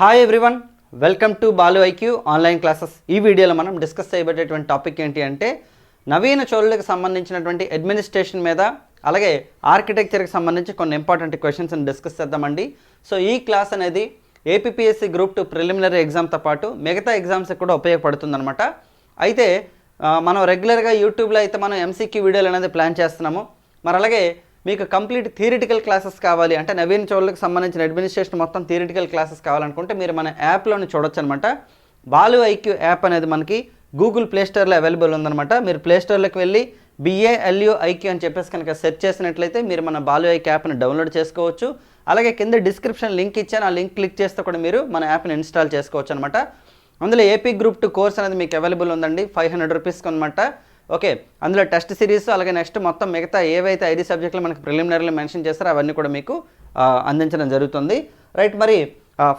Hi everyone welcome to Balu IQ online classes ఈ వీడియోలో మనం డిస్కస్ చేయబడేటువంటి టాపిక్ ఏంటి అంటే నవీన చోళులకు సంబంధించినటువంటి అడ్మినిస్ట్రేషన్ మీద అలాగే ఆర్కిటెక్చర్కి సంబంధించి కొన్ని ఇంపార్టెంట్ క్వశ్చన్స్ని డిస్కస్ చేద్దామండి. సో ఈ క్లాస్ అనేది ఏపీఎస్సి గ్రూప్ టూ ప్రిలిమినరీ ఎగ్జామ్తో పాటు మిగతా ఎగ్జామ్స్కి కూడా ఉపయోగపడుతుందన్నమాట. అయితే మనం రెగ్యులర్గా యూట్యూబ్లో అయితే మనం ఎంసీక్యూ వీడియోలు అనేది ప్లాన్ చేస్తున్నాము. మరి అలాగే మీకు కంప్లీట్ థియరిటికల్ క్లాసెస్ కావాలి అంటే నవీన్ చోళ్ళకి సంబంధించిన అడ్మినిస్ట్రేషన్ మొత్తం థియరిటికల్ క్లాసెస్ కావాలనుకుంటే మీరు మన యాప్లోని చూడొచ్చు అనమాట బాలు ఐక్యూ యాప్ అనేది మనకి గూగుల్ ప్లేస్టోర్లో అవైలబుల్ ఉందన్నమాట మీరు ప్లేస్టోర్లోకి వెళ్ళి బిఏఎల్యూ ఐక్యూ అని చెప్పేసి కనుక సెర్చ్ చేసినట్లయితే మీరు మన బాలు ఐక్యూ యాప్ని డౌన్లోడ్ చేసుకోవచ్చు. అలాగే కింద డిస్క్రిప్షన్ లింక్ ఇచ్చాను. ఆ లింక్ క్లిక్ చేస్తే కూడా మీరు మన యాప్ని ఇన్స్టాల్ చేసుకోవచ్చు అనమాట అందులో ఏపీ గ్రూప్ టూ కోర్స్ అనేది మీకు అవైలబుల్ ఉందండి. ఫైవ్ హండ్రెడ్ రూపీస్కి అనమాట ఓకే అందులో టెస్ట్ సిరీస్ అలాగే నెక్స్ట్ మొత్తం మిగతా ఏవైతే ఐదు సబ్జెక్టులు మనకి ప్రిలిమినరీలో మెన్షన్ చేస్తారో అవన్నీ కూడా మీకు అందించడం జరుగుతుంది. రైట్ మరి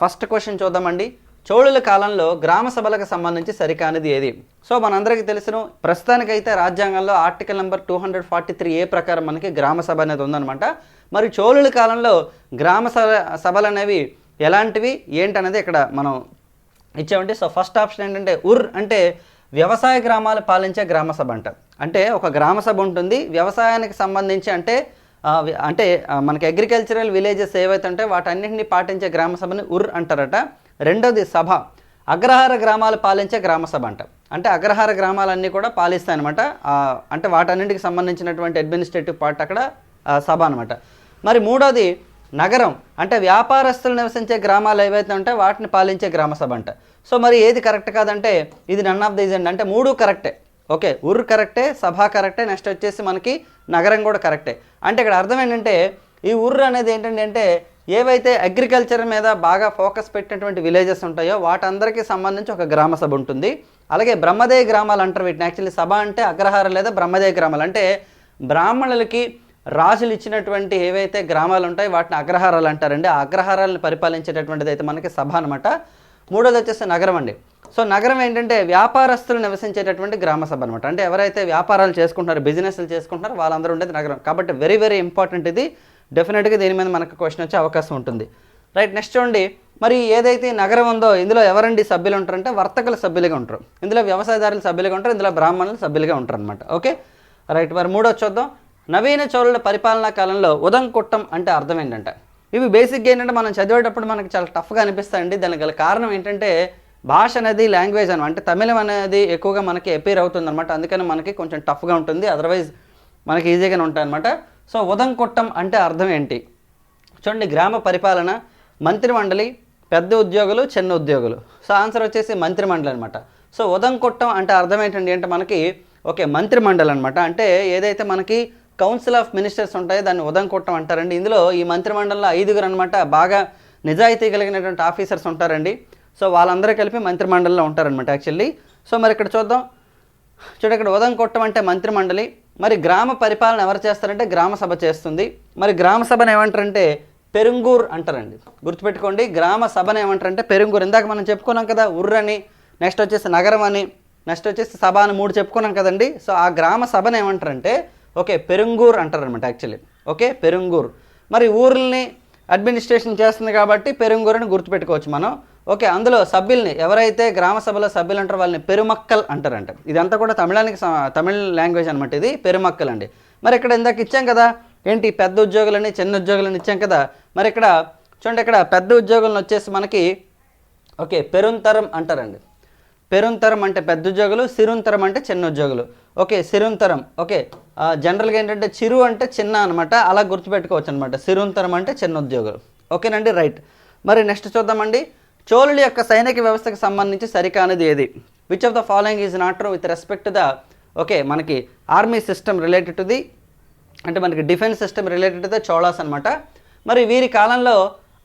ఫస్ట్ క్వశ్చన్ చూద్దామండి. చోళుల కాలంలో గ్రామ సభలకు సంబంధించి సరికానిది ఏది? సో మనందరికీ తెలుసును ప్రస్తుతానికైతే రాజ్యాంగంలో article number two hundred forty three A ప్రకారం మనకి గ్రామ సభ అనేది ఉందన్నమాట. మరి చోళుల కాలంలో గ్రామ సభ సభలు అనేవి ఎలాంటివి? ఏంటనేది ఇక్కడ మనం ఇచ్చామంటే సో ఫస్ట్ ఆప్షన్ ఏంటంటే ఉర్ అంటే వ్యవసాయ గ్రామాలు పాలించే గ్రామ సభ అంట. అంటే ఒక గ్రామ సభ ఉంటుంది. వ్యవసాయానికి సంబంధించి అంటే అంటే మనకి అగ్రికల్చరల్ విలేజెస్ ఏవైతే ఉంటాయో వాటన్నింటినీ పాటించే గ్రామ సభని ఉర్ అంటారట. రెండోది సభ. అగ్రహార గ్రామాలు పాలించే గ్రామ సభ అంట. అంటే అగ్రహార గ్రామాలన్నీ కూడా పాలిస్తాయి అనమాట అంటే వాటన్నింటికి సంబంధించినటువంటి అడ్మినిస్ట్రేటివ్ పార్ట్ అక్కడ సభ అనమాట మరి మూడోది నగరం అంటే వ్యాపారస్తులు నివసించే గ్రామాలు ఏవైతే ఉంటాయో వాటిని పాలించే గ్రామ సభ అంట. సో మరి ఏది కరెక్ట్ కాదంటే ఇది నన్ ఆఫ్ దీజ్ అండి అంటే మూడు కరెక్టే. ఓకే ఊరు కరెక్టే సభ కరెక్టే నెక్స్ట్ వచ్చేసి మనకి నగరం కూడా కరెక్టే. అంటే ఇక్కడ అర్థం ఏంటంటే ఈ ఊర్రు అనేది ఏంటంటే అంటే ఏవైతే అగ్రికల్చర్ మీద బాగా ఫోకస్ పెట్టినటువంటి విలేజెస్ ఉంటాయో వాటందరికీ సంబంధించి ఒక గ్రామ సభ ఉంటుంది. అలాగే బ్రహ్మదేయ గ్రామాలు అంటారు వీటిని. యాక్చువల్లీ సభ అంటే అగ్రహార లేదా బ్రహ్మదేయ గ్రామాలు. అంటే బ్రాహ్మణులకి రాజులు ఇచ్చినటువంటి ఏవైతే గ్రామాలు ఉంటాయి వాటిని అగ్రహారాలు అంటారండి. ఆ అగ్రహారాలను పరిపాలించేటటువంటిది అయితే మనకి సభ అనమాట మూడోది వచ్చేసి నగరం అండి. సో నగరం ఏంటంటే వ్యాపారస్తులు నివసించేటటువంటి గ్రామ సభ అనమాట అంటే ఎవరైతే వ్యాపారాలు చేసుకుంటున్నారో బిజినెస్లు చేసుకుంటున్నారో వాళ్ళందరూ ఉండేది నగరం. కాబట్టి వెరీ వెరీ ఇంపార్టెంట్ ఇది. డెఫినెట్గా దీని మీద మనకు క్వశ్చన్ వచ్చే అవకాశం ఉంటుంది. రైట్ నెక్స్ట్ చూడండి. మరి ఏదైతే నగరం ఉందో ఇందులో ఎవరండి సభ్యులు ఉంటారంటే వర్తకుల సభ్యులుగా ఉంటారు. ఇందులో వ్యవసాయదారులు సభ్యులుగా ఉంటారు ఇందులో బ్రాహ్మణులు సభ్యులుగా ఉంటారు అనమాట ఓకే రైట్ మరి మూడో చూద్దాం. నవీన చోళుల పరిపాలనా కాలంలో ఉదం కుట్టం అంటే అర్థం ఏంటంటే? ఇవి బేసిక్గా ఏంటంటే మనం చదివేటప్పుడు మనకి చాలా టఫ్గా అనిపిస్తాయండి. దానికి గల కారణం ఏంటంటే భాష అనేది లాంగ్వేజ్ అని అంటే తమిళం అనేది ఎక్కువగా మనకి అపీర్ అవుతుంది అనమాట అందుకని మనకి కొంచెం టఫ్గా ఉంటుంది. అదర్వైజ్ మనకి ఈజీగానే ఉంటాయి అనమాట సో ఉదం కుట్టం అంటే అర్థం ఏంటి? చూడండి గ్రామ పరిపాలన మంత్రిమండలి పెద్ద ఉద్యోగులు చిన్న ఉద్యోగులు. సో ఆన్సర్ వచ్చేసి మంత్రిమండలి అనమాట సో ఉదం కుట్టం అంటే అర్థం ఏంటండి అంటే మనకి ఓకే మంత్రిమండలి అనమాట అంటే ఏదైతే మనకి కౌన్సిల్ ఆఫ్ మినిస్టర్స్ ఉంటాయి దాన్ని ఉదం కొట్టం అంటారండి. ఇందులో ఈ మంత్రిమండలిలో ఐదుగురు అనమాట బాగా నిజాయితీ కలిగినటువంటి ఆఫీసర్స్ ఉంటారండి. సో వాళ్ళందరూ కలిపి మంత్రిమండలిలో ఉంటారనమాట యాక్చువల్లీ సో మరి ఇక్కడ చూద్దాం. చూడు ఇక్కడ ఉదం కొట్టం అంటే మంత్రిమండలి. మరి గ్రామ పరిపాలన ఎవరు చేస్తారంటే గ్రామ సభ చేస్తుంది. మరి గ్రామ సభను ఏమంటారంటే పెరుంగూర్ అంటారండి. గుర్తుపెట్టుకోండి గ్రామ సభను ఏమంటారంటే పెరుంగూర్. ఇందాక మనం చెప్పుకున్నాం కదా ఉర్రని నెక్స్ట్ వచ్చేసి నగరం అని నెక్స్ట్ వచ్చేసి సభ అని మూడు చెప్పుకున్నాం కదండి. సో ఆ గ్రామ సభను ఏమంటారంటే ఓకే పెరుంగూర్ అంటారనమాట యాక్చువల్లీ ఓకే పెరుంగూర్. మరి ఊర్లని అడ్మినిస్ట్రేషన్ చేస్తుంది కాబట్టి పెరుంగూర్ అని గుర్తుపెట్టుకోవచ్చు మనం. ఓకే అందులో సభ్యుల్ని ఎవరైతే గ్రామ సభలో సభ్యులు అంటారో వాళ్ళని పెరుమక్కల్ అంటారంట. ఇదంతా కూడా తమిళానికి స- తమిళ లాంగ్వేజ్ అనమాట ఇది పెరుమక్కల్ అండి. మరి ఇక్కడ ఇందాక ఇచ్చాం కదా ఏంటి పెద్ద ఉద్యోగులని చిన్న ఉద్యోగులని ఇచ్చాం కదా మరి ఇక్కడ చూడండి ఇక్కడ పెద్ద ఉద్యోగులను వచ్చేసి మనకి ఓకే పెరుంతరం అంటారండి. పెరుంతరం అంటే పెద్ద ఉద్యోగులు సిరుంతరం అంటే చిన్న ఉద్యోగులు. ఓకే సిరుంతరం ఓకే. జనరల్గా ఏంటంటే చిరు అంటే చిన్న అనమాట అలా గుర్తుపెట్టుకోవచ్చు అనమాట సిరుంతరం అంటే చిన్న ఉద్యోగులు. ఓకేనండి? రైట్. మరి నెక్స్ట్ చూద్దామండి. చోళుల యొక్క సైనిక వ్యవస్థకు సంబంధించి సరికానిది ఏది? Which of the following is not true with respect the okay మనకి army system related to the అంటే మనకి defence system related the Cholas అనమాట మరి వీరి కాలంలో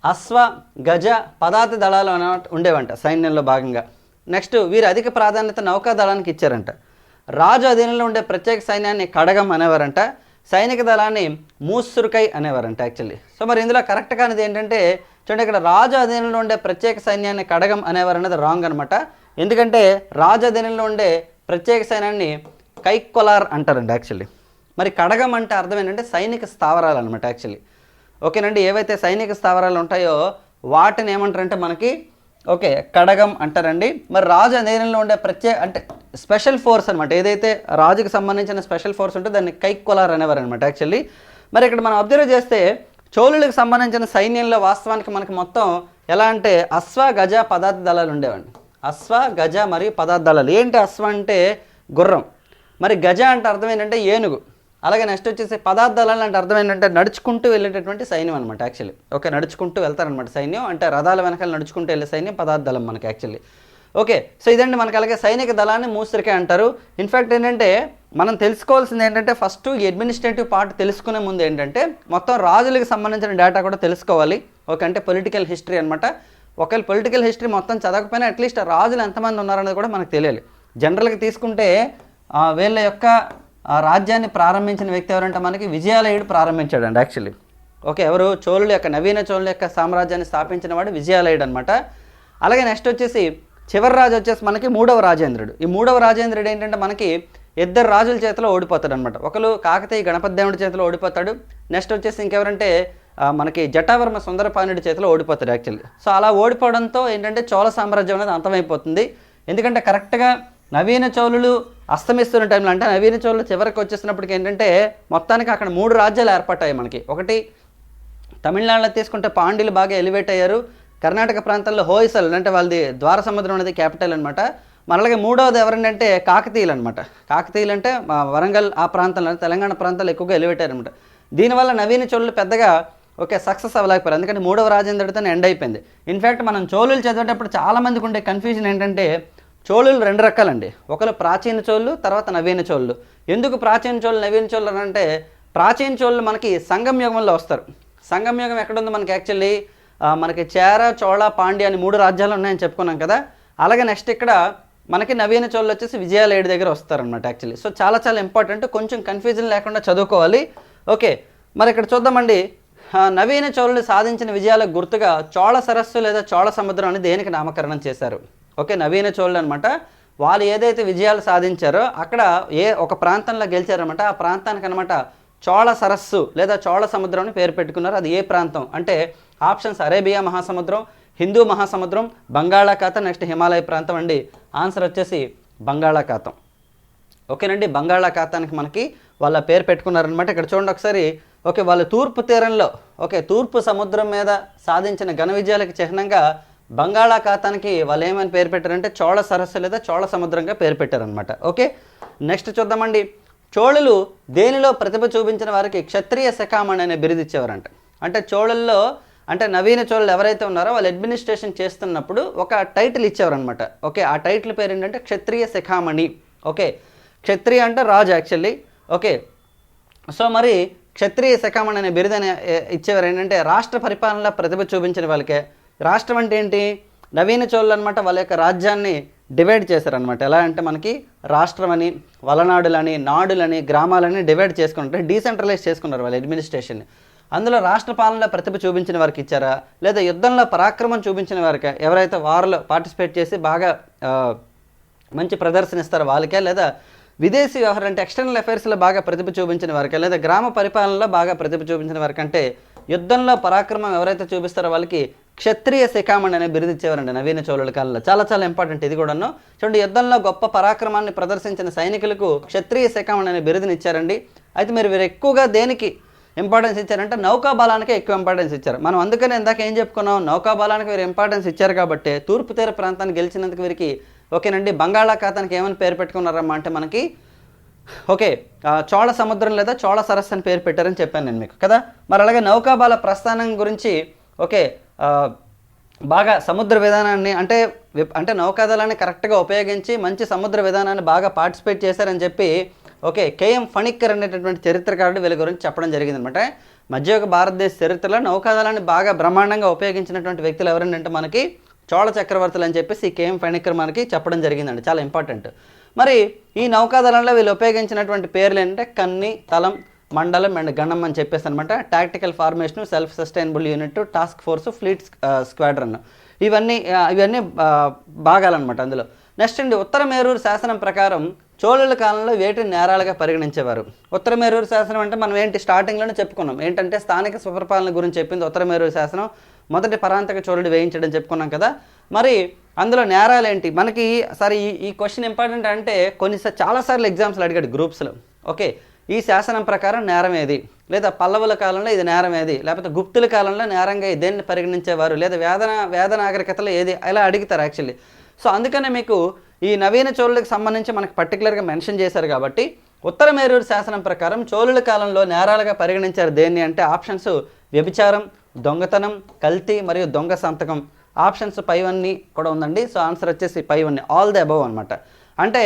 అశ్వ గజ పదార్థ దళాలు అనే ఉండేవంట సైన్యంలో భాగంగా. నెక్స్ట్ వీరు అధిక ప్రాధాన్యత నౌకా దళానికి ఇచ్చారంట. రాజు అధీనంలో ఉండే ప్రత్యేక సైన్యాన్ని కడగం అనేవారంట. సైనిక దళాన్ని మూసురుకై అనేవారంట యాక్చువల్లీ సో మరి ఇందులో కరెక్ట్ కానిది ఏంటంటే చూడండి ఇక్కడ రాజు అధీనంలో ఉండే ప్రత్యేక సైన్యాన్ని కడగం అనేవారు అనేది రాంగ్ అనమాట ఎందుకంటే రాజు అధీనంలో ఉండే ప్రత్యేక సైన్యాన్ని కైకొలార్ అంటారండి యాక్చువల్లీ మరి కడగం అంటే అర్థం ఏంటంటే సైనిక స్థావరాలు అనమాట యాక్చువల్లీ ఓకేనండి ఏవైతే సైనిక స్థావరాలు ఉంటాయో వాటిని ఏమంటారంటే మనకి ఓకే కడగం అంటారండి. మరి రాజు అధీనంలో ఉండే ప్రత్యేక అంటే స్పెషల్ ఫోర్స్ అనమాట ఏదైతే రాజుకి సంబంధించిన స్పెషల్ ఫోర్స్ ఉంటే దాన్ని కైక్కొలార్ అనేవారు అనమాట యాక్చువల్లీ. మరి ఇక్కడ మనం అబ్జర్వ్ చేస్తే చోళులకు సంబంధించిన సైన్యంలో వాస్తవానికి మనకి మొత్తం ఎలా అంటే అశ్వ గజ పదార్థ దళాలు ఉండేవండి. అశ్వ గజ మరియు పదార్థ దళాలు. ఏంటి అశ్వ అంటే గుర్రం. మరి గజ అంటే అర్థం ఏంటంటే ఏనుగు. అలాగే నెక్స్ట్ వచ్చేసి పదార్థాలు అంటే అర్థం ఏంటంటే నడుచుకుంటూ వెళ్ళేటటువంటి సైన్యం అనమాట యాక్చువల్లీ. ఓకే నడుచుకుంటూ వెళ్తారనమాట సైన్యం. అంటే రథాల వెనకాల నడుచుకుంటూ వెళ్ళే సైన్యం పదార్థాలం మనకి యాక్చువల్లీ. ఓకే సో ఇదండి మనకి అలాగే సైనిక దళాన్ని మూసరికే అంటారు. ఇన్ఫ్యాక్ట్ ఏంటంటే మనం తెలుసుకోవాల్సింది ఏంటంటే ఫస్ట్ అడ్మినిస్ట్రేటివ్ పార్ట్ తెలుసుకునే ముందు ఏంటంటే మొత్తం రాజులకు సంబంధించిన డేటా కూడా తెలుసుకోవాలి. ఓకే అంటే పొలిటికల్ హిస్టరీ అనమాట ఒకవేళ పొలిటికల్ హిస్టరీ మొత్తం చదవకపోయినా అట్లీస్ట్ రాజులు ఎంతమంది ఉన్నారనేది కూడా మనకు తెలియాలి. జనరల్గా తీసుకుంటే వీళ్ళ యొక్క రాజ్యాన్ని ప్రారంభించిన వ్యక్తి ఎవరంటే మనకి విజయాలయుడు ప్రారంభించాడండి యాక్చువల్లీ ఓకే ఎవరు? చోళుల యొక్క నవీన చోళుల యొక్క సామ్రాజ్యాన్ని స్థాపించిన వాడు విజయాలయుడు అనమాట అలాగే నెక్స్ట్ వచ్చేసి చివరి రాజు వచ్చేసి మనకి మూడవ రాజేంద్రుడు. ఈ మూడవ రాజేంద్రుడు ఏంటంటే మనకి ఇద్దరు రాజుల చేతిలో ఓడిపోతాడు అనమాట ఒకరు కాకతీయ గణపతి దేవుడి చేతిలో ఓడిపోతాడు. నెక్స్ట్ వచ్చేసి ఇంకెవరంటే మనకి జటావర్మ సుందరపాణుడి చేతిలో ఓడిపోతాడు యాక్చువల్లీ. సో అలా ఓడిపోవడంతో ఏంటంటే చోళ సామ్రాజ్యం అనేది అంతమైపోతుంది. ఎందుకంటే కరెక్ట్గా నవీన చోళులు అస్తమిస్తున్న టైంలో అంటే నవీన చోళులు చివరికి వచ్చేసినప్పటికి ఏంటంటే మొత్తానికి అక్కడ మూడు రాజ్యాలు ఏర్పడ్డాయి మనకి. ఒకటి తమిళనాడులో తీసుకుంటే పాండ్యులు బాగా ఎలివేట్ అయ్యారు. కర్ణాటక ప్రాంతంలో హోయసల్ అంటే వాళ్ళది ద్వార సముద్రం అనేది క్యాపిటల్ అనమాట మరలాగే మూడవది ఎవరంటే కాకతీయులు అనమాట కాకతీయులు అంటే మా వరంగల్ ఆ ప్రాంతంలో తెలంగాణ ప్రాంతాలు ఎక్కువగా ఎలివేటారు అనమాట దీనివల్ల నవీన చోళులు పెద్దగా ఓకే సక్సెస్ అవ్వలేకపోయారు. ఎందుకంటే మూడవ రాజేంద్రుడితో ఎండ్ అయిపోయింది. ఇన్ఫ్యాక్ట్ మనం చోళులు చదివేటప్పుడు చాలా మందికి ఉండే కన్ఫ్యూజన్ ఏంటంటే చోళులు రెండు రకాలండి. ఒకరు ప్రాచీన చోళ్ళు తర్వాత నవీన చోళ్ళు ఎందుకు ప్రాచీన చోళ్ళు నవీన చోళ్ళు అంటే ప్రాచీన చోళ్ళు మనకి సంగం యుగంలో వస్తారు. సంగం యుగం ఎక్కడుందో మనకి యాక్చువల్లీ మనకి చేర చోళ పాండ్య అని మూడు రాజ్యాలు ఉన్నాయని చెప్పుకున్నాం కదా. అలాగే నెక్స్ట్ ఇక్కడ మనకి నవీన చోళ్ళు వచ్చేసి విజయాలయుడి దగ్గర వస్తారనమాట యాక్చువల్లీ సో చాలా చాలా ఇంపార్టెంట్ కొంచెం కన్ఫ్యూజన్ లేకుండా చదువుకోవాలి. ఓకే మరి ఇక్కడ చూద్దామండి. నవీన చోళులు సాధించిన విజయాలకు గుర్తుగా చోళ సరస్సు లేదా చోళ సముద్రం అని దేనికి నామకరణం చేశారు? ఓకే నవీన చోళులు అనమాట వాళ్ళు ఏదైతే విజయాలు సాధించారో అక్కడ ఏ ఒక ప్రాంతంలో గెలిచారనమాట ఆ ప్రాంతానికి అనమాట చోళ సరస్సు లేదా చోళ సముద్రం అని పేరు పెట్టుకున్నారు. అది ఏ ప్రాంతం? అంటే ఆప్షన్స్ అరేబియా మహాసముద్రం హిందూ మహాసముద్రం బంగాళాఖాతం నెక్స్ట్ హిమాలయ ప్రాంతం అండి. ఆన్సర్ వచ్చేసి బంగాళాఖాతం. ఓకేనండి బంగాళాఖాతానికి మనకి వాళ్ళ పేరు పెట్టుకున్నారనమాట ఇక్కడ చూడండి ఒకసారి. ఓకే వాళ్ళు తూర్పు తీరంలో ఓకే తూర్పు సముద్రం మీద సాధించిన ఘన విజయాలకు చిహ్నంగా బంగాళాఖాతానికి వాళ్ళు ఏమని పేరు పెట్టారంటే చోళ సరస్సు లేదా చోళ సముద్రంగా పేరు పెట్టారనమాట ఓకే నెక్స్ట్ చూద్దామండి. చోళులు దేనిలో ప్రతిభ చూపించిన వారికి క్షత్రియ శకామణి అనే బిరుదిచ్చేవారంట అంటే చోళుల్లో అంటే నవీన చోళులు ఎవరైతే ఉన్నారో వాళ్ళు అడ్మినిస్ట్రేషన్ చేస్తున్నప్పుడు ఒక టైటిల్ ఇచ్చేవారనమాట ఓకే ఆ టైటిల్ పేరు ఏంటంటే క్షత్రియ శిఖామణి. ఓకే క్షత్రియ అంటే రాజు యాక్చువల్లీ ఓకే సో మరి క్షత్రియ శిఖామణి అనే బిరుదని ఇచ్చేవారు ఏంటంటే రాష్ట్ర పరిపాలనలో ప్రతిభ చూపించిన వాళ్ళకే. రాష్ట్రం అంటే ఏంటి? నవీన చోళ్ళు అనమాట వాళ్ళ యొక్క రాజ్యాన్ని డివైడ్ చేశారనమాట ఎలా అంటే మనకి రాష్ట్రం అని వలనాడులని నాడులని గ్రామాలని డివైడ్ చేసుకుంటే డీసెంట్రలైజ్ చేసుకున్నారు వాళ్ళ అడ్మినిస్ట్రేషన్ అందులో రాష్ట్ర పాలనలో ప్రతిభ చూపించిన వారికి ఇచ్చారా? లేదా యుద్ధంలో పరాక్రమం చూపించిన వారికి? ఎవరైతే వారిలో పార్టిసిపేట్ చేసి బాగా మంచి ప్రదర్శన ఇస్తారో వాళ్ళకే? లేదా విదేశీ వ్యవహారం అంటే ఎక్స్టర్నల్ అఫైర్స్లో బాగా ప్రతిభ చూపించిన వారికి? లేదా గ్రామ పరిపాలనలో బాగా ప్రతిభ చూపించిన వారికి అంటే యుద్ధంలో పరాక్రమం ఎవరైతే చూపిస్తారో వాళ్ళకి క్షత్రియ శిఖామణి అనే బిరుదు ఇచ్చేవారండి నవీన చోళుల కాలంలో. చాలా చాలా ఇంపార్టెంట్ ఇది కూడాను. చూడండి యుద్ధంలో గొప్ప పరాక్రమాన్ని ప్రదర్శించిన సైనికులకు క్షత్రియ శిఖామణి అనే బిరుదుని ఇచ్చారండి. అయితే మీరు వీరు ఎక్కువగా దేనికి ఇంపార్టెన్స్ ఇచ్చారంటే నౌకా బలానికే ఎక్కువ ఇంపార్టెన్స్ ఇచ్చారు. మనం అందుకనే ఇందాక ఏం చెప్పుకున్నాం? నౌకా బలానికి వీరు ఇంపార్టెన్స్ ఇచ్చారు కాబట్టి తూర్పు తీర ప్రాంతాన్ని గెలిచినందుకు వీరికి ఓకేనండి. బంగాళాఖాతానికి ఏమని పేరు పెట్టుకున్నారమ్మా అంటే మనకి ఓకే చోళ సముద్రం లేదా చోళ సరస్సు అని పేరు పెట్టారని చెప్పాను నేను మీకు కదా? మరి అలాగే నౌకాబాల ప్రస్థానం గురించి ఓకే బాగా సముద్ర విధానాన్ని అంటే అంటే నౌకాదళాన్ని కరెక్ట్గా ఉపయోగించి మంచి సముద్ర విధానాన్ని బాగా పార్టిసిపేట్ చేశారని చెప్పి ఓకే కేఎం ఫణిక్కర్ అనేటటువంటి చరిత్రకారుడు వీళ్ళ గురించి చెప్పడం జరిగింది అనమాట మధ్యయుగ భారతదేశ చరిత్రలో నౌకాదళాన్ని బాగా బ్రహ్మాండంగా ఉపయోగించినటువంటి వ్యక్తులు ఎవరంటే మనకి చోళ చక్రవర్తులు అని చెప్పేసి ఈ కేఎం ఫణిక్కర్ మనకి చెప్పడం జరిగిందండి చాలా ఇంపార్టెంట్. మరి ఈ నౌకాదళంలో వీళ్ళు ఉపయోగించినటువంటి పేర్లు ఏంటంటే కన్ని తలం మండలం అండ్ గణం అని చెప్పేసి అనమాట tactical formation self sustainable unit task force fleet squadron ఇవన్నీ ఇవన్నీ ఆ, భాగాలన్నమాట అందులో. నెక్స్ట్ అండి ఉత్తర మేరూరు శాసనం ప్రకారం చోళుల కాలంలో వేటిని నేరాలుగా పరిగణించేవారు? ఉత్తర మేరూరు శాసనం అంటే మనం ఏంటి? స్టార్టింగ్లోనే చెప్పుకున్నాం. ఏంటంటే స్థానిక స్వపరిపాలన గురించి చెప్పింది ఉత్తర మేరూరు శాసనం. మొదటి పరాంతక చోళుడు వేయించడం చెప్పుకున్నాం కదా. మరి అందులో నేరాలు ఏంటి మనకి సరే ఈ ఈ క్వశ్చన్ ఇంపార్టెంట్ అంటే కొన్ని చాలాసార్లు ఎగ్జామ్స్లు అడిగాడు గ్రూప్స్లో ఓకే ఈ శాసనం ప్రకారం నేరం ఏది? లేదా పల్లవుల కాలంలో ఇది నేరం ఏది? లేకపోతే గుప్తుల కాలంలో నేరంగా దేన్ని పరిగణించేవారు? లేదా వేదన వేద నాగరికతలో ఏది? ఇలా అడుగుతారు యాక్చువల్లీ సో అందుకనే మీకు ఈ నవీన చోళులకు సంబంధించి మనకు పర్టికులర్గా మెన్షన్ చేశారు కాబట్టి ఉత్తర మేరూరు శాసనం ప్రకారం చోళుల కాలంలో నేరాలుగా పరిగణించారు దేన్ని అంటే ఆప్షన్స్ వ్యభిచారం దొంగతనం కల్తీ మరియు దొంగ సంతకం. ఆప్షన్స్ పైవన్నీ కూడా ఉందండి. సో ఆన్సర్ వచ్చేసి పైవన్నీ ఆల్ ది అబవ్ అనమాట అంటే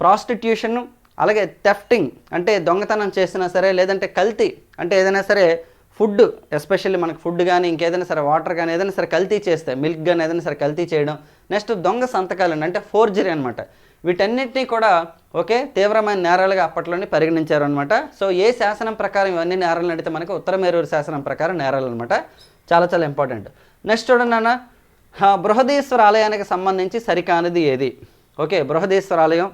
ప్రాస్టిట్యూషన్ అలాగే థెఫ్టింగ్ అంటే దొంగతనం చేసినా సరే లేదంటే కల్తీ అంటే ఏదైనా సరే ఫుడ్ ఎస్పెషల్లీ మనకు ఫుడ్ కానీ ఇంకేదైనా సరే వాటర్ కానీ ఏదైనా సరే కల్తీ చేస్తే మిల్క్ కానీ ఏదైనా సరే కల్తీ చేయడం నెక్స్ట్ దొంగ సంతకాలు అంటే ఫోర్జరీ అనమాట వీటన్నిటినీ కూడా ఓకే తీవ్రమైన నేరాలుగా అప్పట్లోనే పరిగణించారు అనమాట సో ఏ శాసనం ప్రకారం ఇవన్నీ నేరాలు నడితే మనకి ఉత్తరమేరూరు శాసనం ప్రకారం నేరాలు అనమాట చాలా చాలా ఇంపార్టెంట్. నెక్స్ట్ చూడండి నాన్న బృహదీశ్వర ఆలయానికి సంబంధించి సరికానిది ఏది? ఓకే బృహదీశ్వర ఆలయం.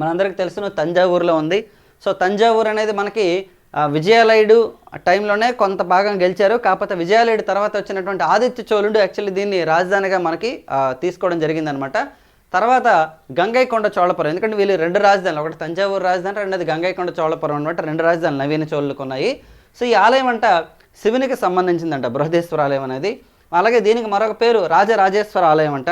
మనందరికీ తెలుసు తంజావూరులో ఉంది. సో తంజావూరు అనేది మనకి విజయాలయుడు టైంలోనే కొంత భాగం గెలిచారు. కాకపోతే విజయాలయుడు తర్వాత వచ్చినటువంటి ఆదిత్య చోళుడు యాక్చువల్లీ దీన్ని రాజధానిగా మనకి తీసుకోవడం జరిగిందనమాట తర్వాత గంగైకొండ చోళపురం ఎందుకంటే వీళ్ళు రెండు రాజధానులు ఒకటి తంజావూరు రాజధాని రెండోది గంగైకొండ చోళపురం అనమాట రెండు రాజధానులు నవీన చోళులకు ఉన్నాయి. సో ఈ ఆలయం అంట శివునికి సంబంధించిందంట బృహదేశ్వర ఆలయం అనేది. అలాగే దీనికి మరొక పేరు రాజరాజేశ్వర ఆలయం అంట.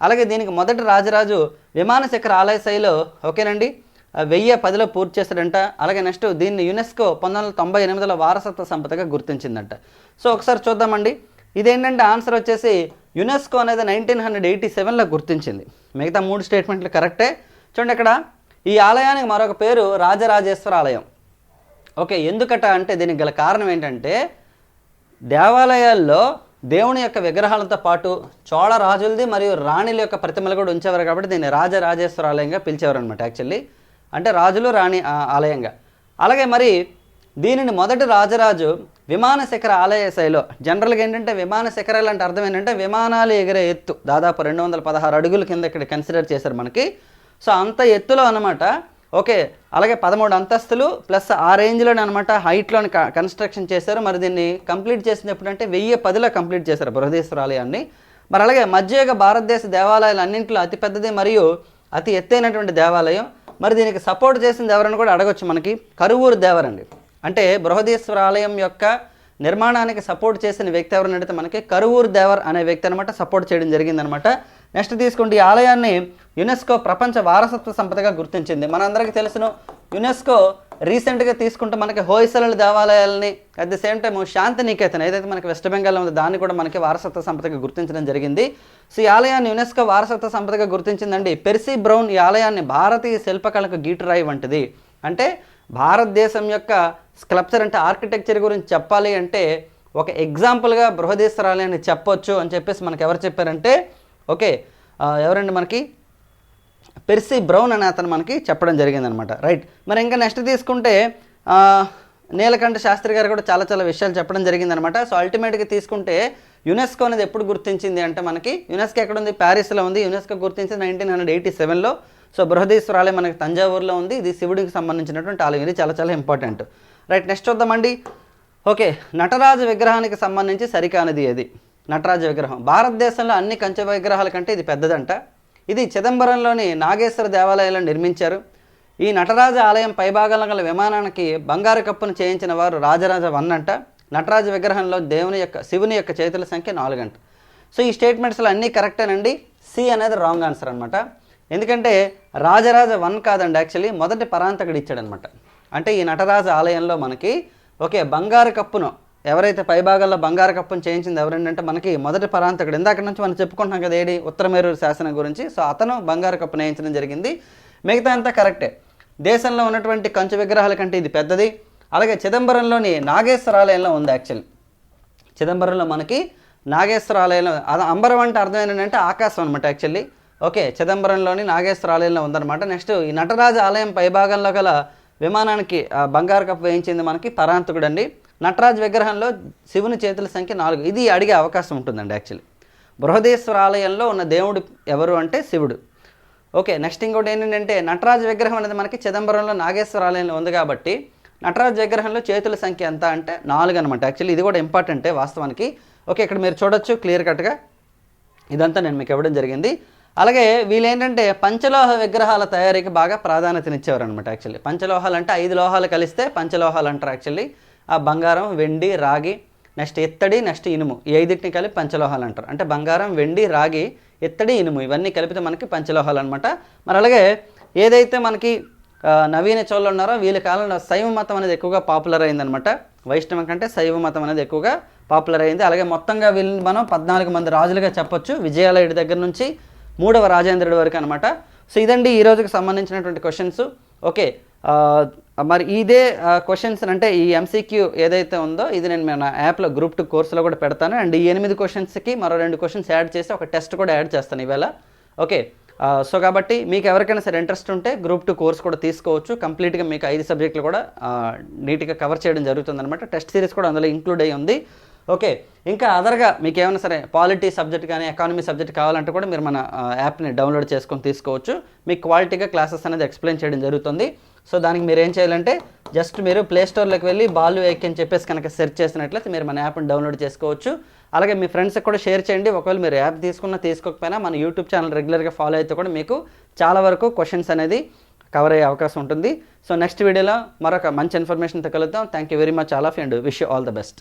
అలాగే దీనికి మొదటి రాజరాజు విమానశిఖర ఆలయ శైలిలో ఓకేనండి? వెయ్యి పదిలో పూర్తి చేశాడంట అలాగే నెక్స్ట్ దీన్ని యునెస్కో పంతొమ్మిది వందల తొంభై ఎనిమిదిలో వారసత్వ సంపదగా గుర్తించిందంట. సో ఒకసారి చూద్దామండి. ఇదేంటంటే ఆన్సర్ వచ్చేసి యునెస్కో అనేది నైన్టీన్ హండ్రెడ్ ఎయిటీ సెవెన్లో గుర్తించింది. మిగతా మూడు స్టేట్మెంట్లు కరెక్టే. చూడండి ఇక్కడ. ఈ ఆలయానికి మరొక పేరు రాజరాజేశ్వర ఆలయం. ఓకే ఎందుకట అంటే దీనికి గల కారణం ఏంటంటే దేవాలయాల్లో దేవుని యొక్క విగ్రహాలతో పాటు చోళ రాజులది మరియు రాణిల యొక్క ప్రతిమలు కూడా ఉంచేవారు కాబట్టి దీన్ని రాజరాజేశ్వర ఆలయంగా పిలిచేవారు అనమాట యాక్చువల్లీ. అంటే రాజులు రాణి ఆలయంగా. అలాగే మరి దీనిని మొదటి రాజరాజు విమాన శిఖర ఆలయ శైలిలో జనరల్గా ఏంటంటే విమాన శిఖరాలు అంటే అర్థం ఏంటంటే విమానాలు ఎగిరే ఎత్తు. దాదాపు రెండు వందల పదహారు అడుగుల కింద ఇక్కడ కన్సిడర్ చేశారు మనకి. సో అంత ఎత్తులో అనమాట ఓకే అలాగే పదమూడు అంతస్తులు ప్లస్ ఆ రేంజ్లోనే అనమాట హైట్లోని కన్స్ట్రక్షన్ చేశారు. మరి దీన్ని కంప్లీట్ చేసింది ఎప్పుడంటే వెయ్యి పదిలో కంప్లీట్ చేశారు బృహదేశ్వర ఆలయాన్ని. మరి అలాగే మధ్యయుగ భారతదేశ దేవాలయాలు అన్నింటిలో అతి పెద్దది మరియు అతి ఎత్తైనటువంటి దేవాలయం మరి దీనికి సపోర్ట్ చేసింది ఎవరని కూడా అడగొచ్చు మనకి. కరువూరు దేవరండి అంటే బృహదీశ్వర ఆలయం యొక్క నిర్మాణానికి సపోర్ట్ చేసిన వ్యక్తి ఎవరిని అడిగితే మనకి కరువూరు దేవర్ అనే వ్యక్తి అనమాట సపోర్ట్ చేయడం జరిగిందనమాట నెక్స్ట్ తీసుకుంటే ఈ ఆలయాన్ని యునెస్కో ప్రపంచ వారసత్వ సంపదగా గుర్తించింది. మనందరికీ తెలుసును యునెస్కో రీసెంట్గా తీసుకుంటే మనకి Hoysala దేవాలయాలని at the same time Shanti Niketan ఏదైతే మనకి వెస్ట్ బెంగాల్లో ఉందో దాన్ని కూడా మనకి వారసత్వ సంపదగా గుర్తించడం జరిగింది. సో ఈ ఆలయాన్ని యునెస్కో వారసత్వ సంపదగా గుర్తించిందండి. పెర్సీ బ్రౌన్ ఈ ఆలయాన్ని భారతీయ శిల్పకళకు గీటురాయి వంటిది. అంటే భారతదేశం యొక్క స్కల్ప్చర్ అంటే ఆర్కిటెక్చర్ గురించి చెప్పాలి అంటే ఒక ఎగ్జాంపుల్గా బృహదీశ్వర ఆలయాన్ని చెప్పొచ్చు అని చెప్పేసి మనకు ఎవరు చెప్పారంటే ఓకే ఎవరండి మనకి? పెర్సీ బ్రౌన్ అనే అతను మనకి చెప్పడం జరిగిందనమాట. రైట్. మరి ఇంకా నెక్స్ట్ తీసుకుంటే నీలకంఠ శాస్త్రి గారు కూడా చాలా చాలా విషయాలు చెప్పడం జరిగిందనమాట. సో అల్టిమేట్గా తీసుకుంటే యునెస్కో అనేది ఎప్పుడు గుర్తించింది అంటే మనకి యునెస్కో ఎక్కడ ఉంది ప్యారిస్లో ఉంది. యునెస్కో గుర్తించింది నైన్టీన్ హండ్రెడ్ ఎయిటీ సెవెన్లో. సో బృహదీశ్వరాలయం మనకి తంజావూరులో ఉంది. ఇది శివుడికి సంబంధించినటువంటి ఆలయం. ఇది చాలా చాలా ఇంపార్టెంట్. రైట్. నెక్స్ట్ చూద్దామండి. ఓకే. నటరాజ విగ్రహానికి సంబంధించి సరికానిది ఏది? నటరాజ విగ్రహం. భారతదేశంలో అన్ని కంచె విగ్రహాల కంటే ఇది పెద్దదంట. ఇది చిదంబరంలోని నాగేశ్వర దేవాలయంలో నిర్మించారు. ఈ నటరాజ ఆలయం పైభాగంలో గల విమానానికి బంగారు కప్పును చేయించిన వారు రాజరాజ వన్ అంట నటరాజ విగ్రహంలో దేవుని యొక్క శివుని యొక్క చేతుల సంఖ్య నాలుగంట. సో ఈ స్టేట్మెంట్స్లో అన్నీ కరెక్టేనండి. సి అనేది రాంగ్ ఆన్సర్ అనమాట ఎందుకంటే రాజరాజ వన్ కాదండి యాక్చువల్లీ మొదటి పరాంతకుడు ఇచ్చాడనమాట అంటే ఈ నటరాజ ఆలయంలో మనకి ఓకే బంగారు కప్పును ఎవరైతే పైభాగాల్లో బంగారు కప్పును చేయించింది ఎవరంటే మనకి మొదటి పరాంతకుడు. ఇందాక నుంచి మనం చెప్పుకుంటున్నాం కదా ఏడి ఉత్తరమేరూరు శాసనం గురించి. సో అతను బంగారు కప్పు వేయించడం జరిగింది. మిగతా అంతా కరెక్టే. దేశంలో ఉన్నటువంటి కంచు విగ్రహాల కంటే ఇది పెద్దది. అలాగే చిదంబరంలోని నాగేశ్వర ఆలయంలో ఉంది యాక్చువల్లీ చిదంబరంలో మనకి నాగేశ్వర ఆలయంలో అది అంబరం అంటే అర్థం ఏంటంటే ఆకాశం అనమాట యాక్చువల్లీ. ఓకే చిదంబరంలోని నాగేశ్వర ఆలయంలో ఉందన్నమాట. నెక్స్ట్ ఈ నటరాజ ఆలయం పైభాగంలో గల విమానానికి ఆ, బంగారు కప్పు వేయించింది మనకి పరాంతకుడు అండి నటరాజ్ విగ్రహంలో శివుని చేతుల సంఖ్య నాలుగు. ఇది అడిగే అవకాశం ఉంటుందండి యాక్చువల్లీ బృహదేశ్వర ఆలయంలో ఉన్న దేవుడు ఎవరు అంటే శివుడు. ఓకే నెక్స్ట్ ఇంకోటి ఏంటంటే నటరాజ విగ్రహం అనేది మనకి చిదంబరంలో నాగేశ్వర ఆలయంలో ఉంది కాబట్టి నటరాజ్ విగ్రహంలో చేతుల సంఖ్య ఎంత అంటే నాలుగు అనమాట యాక్చువల్లీ ఇది కూడా ఇంపార్టెంటే వాస్తవానికి. ఓకే ఇక్కడ మీరు చూడొచ్చు క్లియర్ కట్గా. ఇదంతా నేను మీకు ఇవ్వడం జరిగింది. అలాగే వీళ్ళేంటంటే పంచలోహ విగ్రహాల తయారీకి బాగా ప్రాధాన్యతనిచ్చేవారు అనమాట యాక్చువల్లీ పంచలోహాలు అంటే ఐదు లోహాలు కలిస్తే పంచలోహాలు అంటారు యాక్చువల్లీ ఆ బంగారం వెండి రాగి నెక్స్ట్ ఇత్తడి నెక్స్ట్ ఇనుము. ఈ ఐదుటిని కలిపి పంచలోహాలు అంటారు. అంటే బంగారం వెండి రాగి ఇత్తడి ఇనుము ఇవన్నీ కలిపితే మనకి పంచలోహాలు అనమాట మరి అలాగే ఏదైతే మనకి నవీన చోళ్ళు ఉన్నారో వీళ్ళ కాలంలో శైవ మతం అనేది ఎక్కువగా పాపులర్ అయిందనమాట వైష్ణవం కంటే శైవ మతం అనేది ఎక్కువగా పాపులర్ అయింది. అలాగే మొత్తంగా వీళ్ళని మనం పద్నాలుగు మంది రాజులుగా చెప్పొచ్చు. విజయాలయుడి దగ్గర నుంచి మూడవ రాజేంద్రుడి వరకు అనమాట సో ఇదండి ఈ రోజుకి సంబంధించినటువంటి క్వశ్చన్స్ ఓకే మరి ఇదే క్వశ్చన్స్ అంటే ఈ ఎంసీక్యూ ఏదైతే ఉందో ఇది నేను మన యాప్లో గ్రూప్ టూ కోర్సులో కూడా పెడతాను. అండ్ ఈ ఎనిమిది క్వశ్చన్స్కి మరో రెండు క్వశ్చన్స్ యాడ్ చేసి ఒక టెస్ట్ కూడా యాడ్ చేస్తాను ఈవేళ ఓకే. సో కాబట్టి మీకు ఎవరికైనా సరే ఇంట్రెస్ట్ ఉంటే గ్రూప్ టూ కోర్స్ కూడా తీసుకోవచ్చు. కంప్లీట్గా మీకు ఐదు సబ్జెక్టులు కూడా నీట్గా కవర్ చేయడం జరుగుతుంది అనమాట టెస్ట్ సిరీస్ కూడా అందులో ఇంక్లూడ్ అయ్యి ఉంది. ఓకే. ఇంకా అదర్గా మీకు ఏమైనా సరే పాలిటీ సబ్జెక్ట్ కానీ ఎకానమీ సబ్జెక్ట్ కావాలంటే కూడా మీరు మన యాప్ని డౌన్లోడ్ చేసుకొని తీసుకోవచ్చు. మీకు క్వాలిటీగా క్లాసెస్ అనేది ఎక్స్ప్లెయిన్ చేయడం జరుగుతుంది. సో దానికి మీరు ఏం చేయాలంటే జస్ట్ మీరు ప్లే స్టోర్లోకి వెళ్ళి బాలు ఎక్ అని చెప్పేసి కనుక సెర్చ్ చేసినట్లయితే మీరు మన యాప్ని డౌన్లోడ్ చేసుకోవచ్చు. అలాగే మీ ఫ్రెండ్స్కి కూడా షేర్ చేయండి. ఒకవేళ మీరు యాప్ తీసుకున్నా తీసుకోకపోయినా మన యూట్యూబ్ ఛానల్ రెగ్యులర్గా ఫాలో అయితే కూడా మీకు చాలా వరకు క్వశ్చన్స్ అనేది కవర్ అయ్యే అవకాశం ఉంటుంది. సో నెక్స్ట్ వీడియోలో మరొక మంచి ఇన్ఫర్మేషన్తో కలుద్దాం. Thank you very much all of and wish you all the best